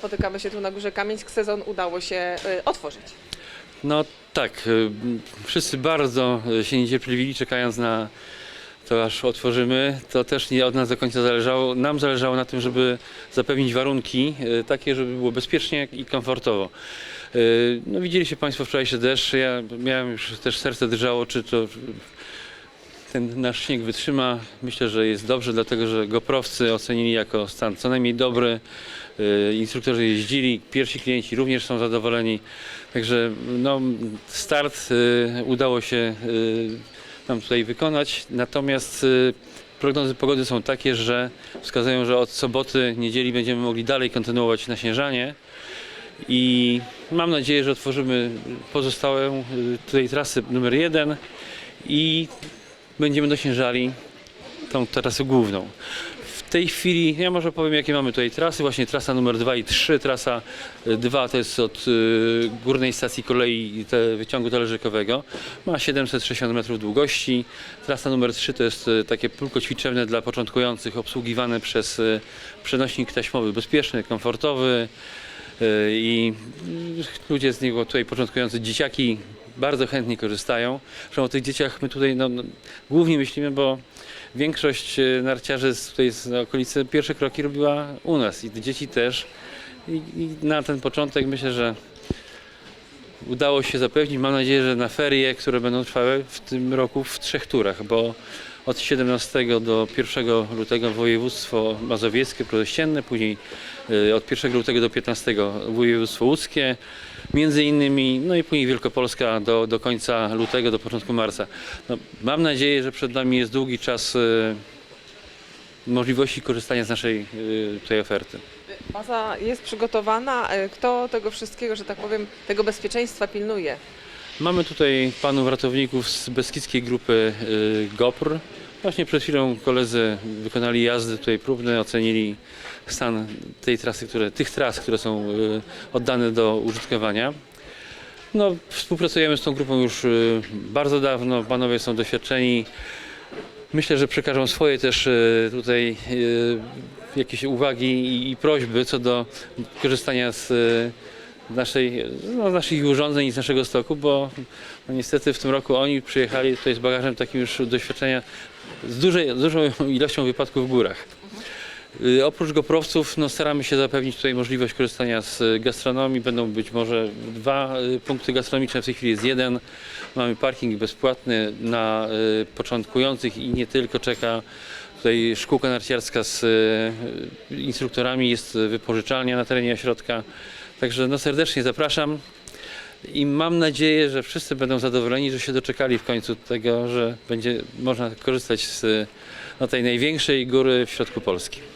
Spotykamy się tu na Górze Kamieńsk. Sezon udało się y, otworzyć. No tak, y, wszyscy bardzo y, się niecierpliwili, czekając na to, aż otworzymy. To też nie od nas do końca zależało. Nam zależało na tym, żeby zapewnić warunki takie, żeby było bezpiecznie i komfortowo. No widzieliście Państwo wczorajszy deszcz. Ja miałem już też serce drżało, czy to ten nasz śnieg wytrzyma. Myślę, że jest dobrze, dlatego że goprowcy ocenili jako stan co najmniej dobry. Y, Instruktorzy jeździli, pierwsi klienci również są zadowoleni. Także no, start y, udało się y, nam tutaj wykonać. Natomiast prognozy pogody są takie, że wskazują, że od soboty, niedzieli będziemy mogli dalej kontynuować naśnieżanie. I mam nadzieję, że otworzymy pozostałą y, tutaj trasę numer jeden i będziemy dosiężali tą trasę główną. W tej chwili, ja może powiem jakie mamy tutaj trasy, właśnie trasa numer 2 i 3, trasa 2 to jest od y, górnej stacji kolei te, wyciągu talerzykowego, ma 760 metrów długości, trasa numer 3 to jest y, takie pulko ćwiczebne dla początkujących, obsługiwane przez y, przenośnik taśmowy. Bezpieczny, komfortowy. y, i y, ludzie z niego tutaj początkujący dzieciaki bardzo chętnie korzystają. Zresztą o tych dzieciach my tutaj no, no, głównie myślimy, bo większość e, narciarzy z, tutaj z okolicy pierwsze kroki robiła u nas i dzieci też. I, I na ten początek myślę, że udało się zapewnić. Mam nadzieję, że na ferie, które będą trwały w tym roku w trzech turach, bo od 17 do 1 lutego województwo mazowieckie, prodościenne, później y, od 1 lutego do 15 województwo łódzkie, między innymi, no i później Wielkopolska do, do końca lutego, do początku marca. No, mam nadzieję, że przed nami jest długi czas y, możliwości korzystania z naszej y, tej oferty. Baza jest przygotowana. Y, Kto tego wszystkiego, że tak powiem, tego bezpieczeństwa pilnuje? Mamy tutaj panów ratowników z Beskidzkiej Grupy y, GOPR. Właśnie przed chwilą koledzy wykonali jazdy tutaj próbne, ocenili stan tej trasy, które, tych tras, które są y, oddane do użytkowania. No, współpracujemy z tą grupą już y, bardzo dawno, panowie są doświadczeni. Myślę, że przekażą swoje też y, tutaj y, jakieś uwagi i, prośby co do korzystania z y, naszej, no, naszych urządzeń i z naszego stoku, bo no, niestety w tym roku oni przyjechali tutaj z bagażem takim już doświadczenia z, dużej, z dużą ilością wypadków w górach. Y, Oprócz goprowców no, staramy się zapewnić tutaj możliwość korzystania z y, gastronomii. Będą być może dwa y, punkty gastronomiczne, w tej chwili jest jeden. Mamy parking bezpłatny na początkujących i nie tylko czeka tutaj szkółka narciarska z instruktorami, jest wypożyczalnia na terenie ośrodka. Także no, serdecznie zapraszam i mam nadzieję, że wszyscy będą zadowoleni, że się doczekali w końcu tego, że będzie można korzystać z no, tej największej góry w środku Polski.